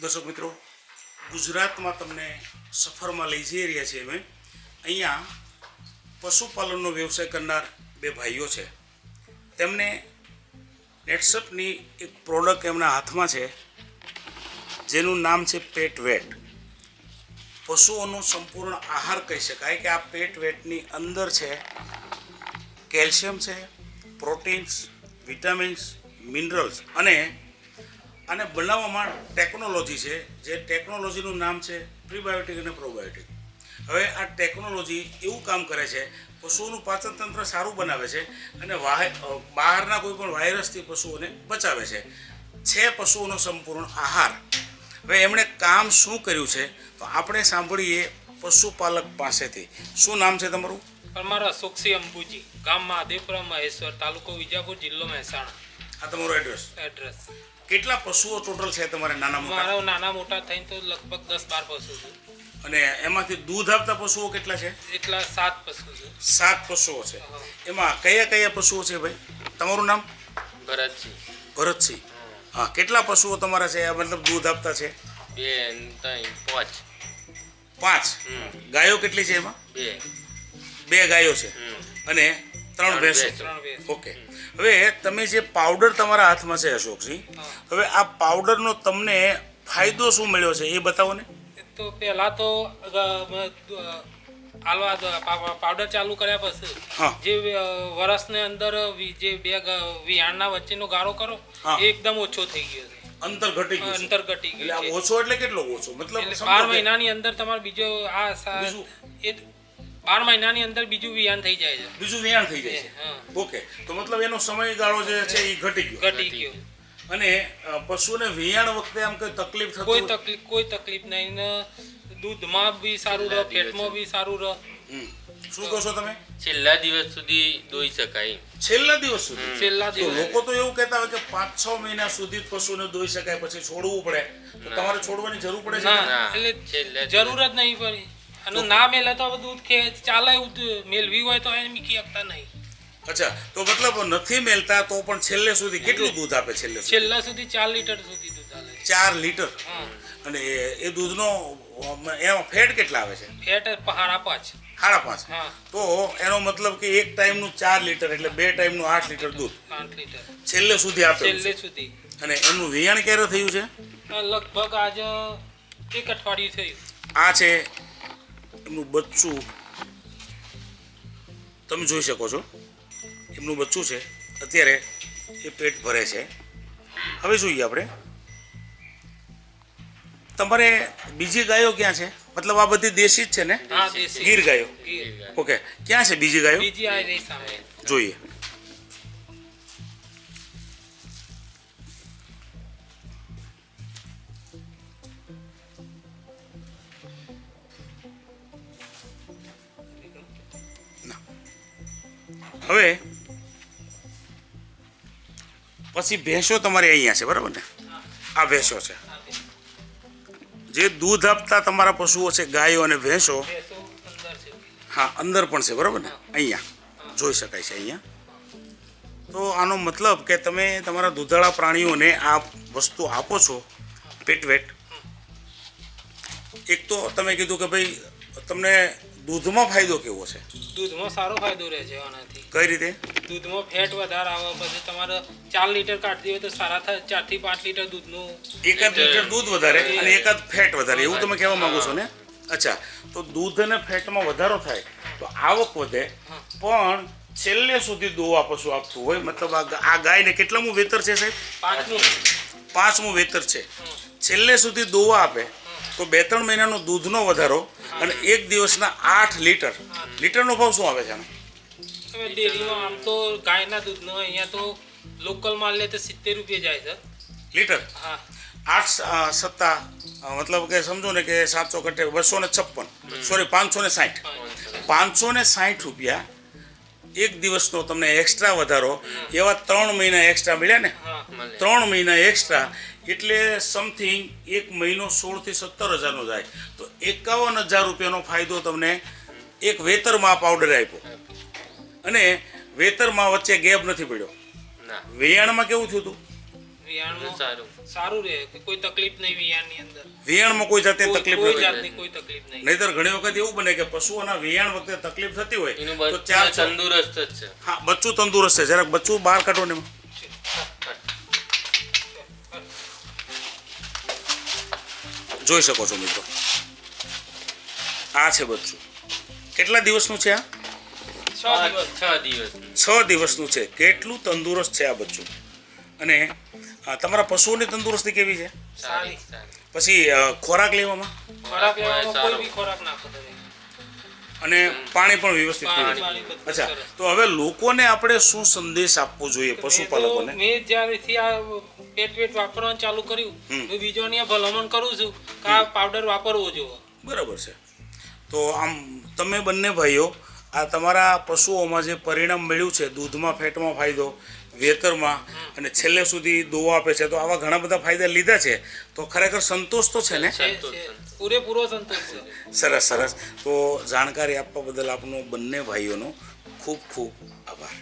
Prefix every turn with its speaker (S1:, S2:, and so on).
S1: દર્શક મિત્રો, ગુજરાતમાં તમને સફરમાં લઈ જઈ રહ્યા છીએ અમે. અહીંયા પશુપાલનનો વ્યવસાય કરનાર બે ભાઈઓ છે. તેમને નેટસપની એક પ્રોડક્ટ એમના હાથમાં છે, જેનું નામ છે પેટ વેટ. પશુઓનો સંપૂર્ણ આહાર કહી શકાય કે આ પેટ વેટની અંદર છે કેલ્શિયમ છે, પ્રોટીન્સ, વિટામિન્સ, મિનરલ્સ અને આને બનાવવામાં ટેકનોલોજી છે, જે ટેકનોલોજીનું નામ છે પ્રીબાયોટિક અને પ્રોબાયોટિક હવે આ ટેકનોલોજી એવું કામ કરે છે, પશુઓનું પાચન તંત્ર સારું બનાવે છે અને બહારના કોઈ પણ વાયરસથી પશુઓને બચાવે છે. છે પશુઓનો સંપૂર્ણ આહાર. હવે એમણે કામ શું કર્યું છે? તો આપણે સાંભળીએ પશુપાલક પાસેથી. શું નામ છે તમારું?
S2: અમારા અશોકસિંહ અંબુજી, ગામ મહાદેવપુરા, મહેશ્વર તાલુકો વિજાપુર, જિલ્લો મહેસાણા.
S1: આ તમારું એડ્રેસ
S2: એડ્રેસ
S1: કેટલા પશુઓ ટોટલ છે તમારે નાના મોટા?
S2: મારા નાના મોટા થઈને તો લગભગ દસ બાર પશુ છે.
S1: અને એમાંથી દૂધ આપતા પશુઓ કેટલા છે?
S2: એટલા સાત પશુ છે.
S1: સાત પશુઓ છે. એમાં કયા કયા પશુઓ છે ભાઈ? તમારું નામ?
S3: ભરતજી
S1: ભરતસિંહ. હા. કેટલા પશુઓ તમારા છે? મતલબ દૂધ આપતા છે?
S3: બે ત્રણ પાંચ.
S1: પાંચ. ગાયો કેટલી છે એમાં?
S3: બે.
S1: બે ગાયો છે. અને ત્રણ ભેંસો. ઓકે. હવે તમે જે પાવડર તમારા હાથમાં છે
S2: અશોકજી
S1: હવે આ પાવડરનો તમને ફાયદો શું મળ્યો છે એ બતાવો ને?
S2: તો પહેલા તો આલવા પાવડર ચાલુ કર્યા પછી જે વર્ષને અંદર જે બે વિહાણના વચ્ચેનો ગાળો કરો એ એકદમ ઓછો થઈ ગયો છે.
S1: અંતર ઘટી ગયું
S2: અંતર ઘટી ગયું
S1: ઓછો એટલે કેટલો ઓછો? મતલબ
S2: એટલે
S1: સમજો
S2: બાર
S1: કે-
S2: મહિનાની અંદર તમારે બીજો આ એ બાર મહિનાની અંદર બીજું વિયાન થઈ જાય છે.
S1: બીજું વિયાન થઈ જાય છે. ઓકે. તો મતલબ એનો સમયગાળો જે છે એ ઘટી ગયો.
S2: ઘટી ગયો.
S1: અને પશુને વિયાણ વખતે આમ કોઈ તકલીફ
S2: કોઈ તકલીફ કોઈ તકલીફ નહીં. ને દૂધમાં બી સારું રહે પેટમાં બી સારું રહે.
S1: શું કહો છો તમે?
S3: છેલ્લા દિવસ સુધી દોઈ શકાય
S1: છેલ્લા દિવસ સુધી?
S2: છેલ્લા દિવસ.
S1: લોકો તો એવું કહેતા હોય કે પાંચ છ મહિના સુધી જ પશુને દોઈ શકાય પછી છોડવું પડે. તો તમારે છોડવાની જરૂર પડે છે.
S2: એટલે જરૂર જ નહીં પડી. અને ના મેલે તો દૂધ કે ચાલે મેલવી હોય તો એમ કી શકતા નહીં.
S1: અચ્છા તો મતલબ નથી મેલતા તો પણ છેલ્લે સુધી કેટલું દૂધ આપે છેલ્લે
S2: છેલ્લે સુધી ચાર લીટર સુધી દૂધ આપે
S1: ચાર લીટર? અને એ- દૂધનો એમાં ફેટ કેટલા આવે છે?
S2: ફેટ પહાડા પાંચ.
S1: સાડા પાંચ? તો એનો મતલબ કે એક ટાઈમનું ચાર લીટર એટલે બે ટાઈમનું આઠ લીટર દૂધ
S2: આઠ લીટર.
S1: છેલ્લે સુધી આપે
S2: છેલ્લે સુધી.
S1: અને એમનું વેયાણ ક્યારે થયું છે?
S2: લગભગ આજે એક અઠવાડિયું થયું.
S1: આ છે એમનું બચ્ચું તમે જોઈ શકો છો. એમનું બચ્ચું છે. અત્યારે એ પેટ ભરે છે. હવે જોઈએ આપણે. તમારે બીજી ગાયો ક્યાં છે? મતલબ આ બધી દેશી જ છે ને? ગીર ગાયો. ઓકે. ક્યાં છે બીજી ગાયો? જોઈએ. હવે પછી ભેંસો તમારી અહીંયા છે, બરાબર ને? આ ભેંસો છે. જે દૂધ આપતા તમારા પશુઓ છે, ગાયો અને ભેંસો, હા, અંદર પણ છે, બરાબર ને? અહીંયા. જોઈ શકાય છે અહીંયા. તો આનો મતલબ કે તમે તમારા દૂધાળા પ્રાણીઓને આ વસ્તુ આપો છો પેટવેટ એક તો તમે કીધું કે ભાઈ, તમને દૂધમાં ફાયદો કેવો છે?
S2: દૂધમાં સારો ફાયદો રહે છે આનાથી.
S1: કઈ રીતે?
S2: દૂધમાં ફેટ વધારે આવે પછી તમારે ચાર લીટર કાઢતી હોય તો સારા થાય ચારથી પાંચ લીટર દૂધનું.
S1: એકાદ લીટર દૂધ વધારે અને એકાદ ફેટ વધારે એવું તમે કહેવા માંગો છો ને? અચ્છા તો દૂધ અને ફેટમાં વધારો થાય તો આવક વધે પણ છેલ્લે સુધી દોવા પશુ આપતું હોય મતલબ આ આ ગાયને કેટલામું વેતર છે સાહેબ?
S2: પાંચમું.
S1: પાંચમું વેતર છે. છેલ્લે સુધી દોવા આપે તો બે ત્રણ મહિનાનો દૂધનો વધારો અને એક દિવસના આઠ લીટર. લીટરનો ભાવ શું આવે છે આનો?
S2: હવે ડેરીમાં આમ તો ગાયના દૂધનો અહીંયા તો લોકલ માલ લે તો સિત્તેર રૂપિયા જાય છે.
S1: લીટર?
S2: હા.
S1: આઠ સત્તા મતલબ કે સમજો ને કે સાતસો કટે બસો ને છપ્પન. સોરી પાંચસો ને સાઠ. પાંચસો ને સાઠ. રૂપિયા એક દિવસનો તમને એક્સ્ટ્રા વધારો એવા ત્રણ મહિના એક્સ્ટ્રા મળ્યા ને? ત્રણ મહિના એક્સ્ટ્રા એટલે સમથિંગ એક મહિનો સોળથી સત્તર હજારનો જાય. તો એકાવન હજાર રૂપિયાનો ફાયદો તમને એક વેતરમાં પાવડર આપ્યો. અને વેતરમાં વચ્ચે ગેપ નથી પડ્યો. વેયાણમાં કેવું થયું હતું?
S2: વિયાણમાં
S3: સારું.
S2: સારું રહે. કે કોઈ તકલીફ નહીં વિયાણની અંદર.
S1: વિયાણમાં કોઈ જાતની
S2: કોઈ-
S1: તકલીફ નથી.
S2: જાતની કોઈ તકલીફ નહીં.
S1: નહીતર ઘણી વખત એવું બને કે પશુઓના વેયાણ વખતે તકલીફ થતી હોય તો ચાર
S3: તંદુરસ્ત છે.
S1: હા બચ્ચું તંદુરસ્ત છે. જરાક બચ્ચું બહાર કાઢો ને એમાં. જોઈ શકો છો મિત્રો. આ છે બચ્ચું. કેટલા દિવસનું છે આ?
S2: છ દિવસ.
S3: છ દિવસ.
S1: છ દિવસનું છે. કેટલું તંદુરસ્ત છે આ બચ્ચું? અને તમારા પશુઓની તંદુરસ્તી કેવી છે? પછી ખોરાક લેવામાં?
S2: ખોરાક લેવામાં કોઈ બી ખોરાક નાખો
S1: અને પાણી પણ વ્યવસ્થિત અચ્છા તો હવે લોકોને આપણે શું સંદેશ આપવો જોઈએ પશુપાલકોને?
S2: મેં જ્યારેથી આ પેટ પેટ વાપરવાનું ચાલુ કર્યું હું બીજોની ભલામણ કરું છું કે આ પાવડર વાપરવો જોઈએ.
S1: બરાબર છે. તો આમ તમે બંને ભાઈઓ આ તમારા પશુઓમાં જે પરિણામ મળ્યું છે દૂધમાં ફેટમાં ફાયદો વેતરમાં અને છેલ્લે સુધી દોવા આપે છે. તો આવા ઘણા બધા ફાયદા લીધા છે. તો ખરેખર સંતોષ તો છે ને.
S2: પૂરેપૂરો સંતોષ છે.
S1: સરસ સરસ. તો જાણકારી આપવા બદલ આપનો બંને ભાઈઓનો ખૂબ ખૂબ આભાર.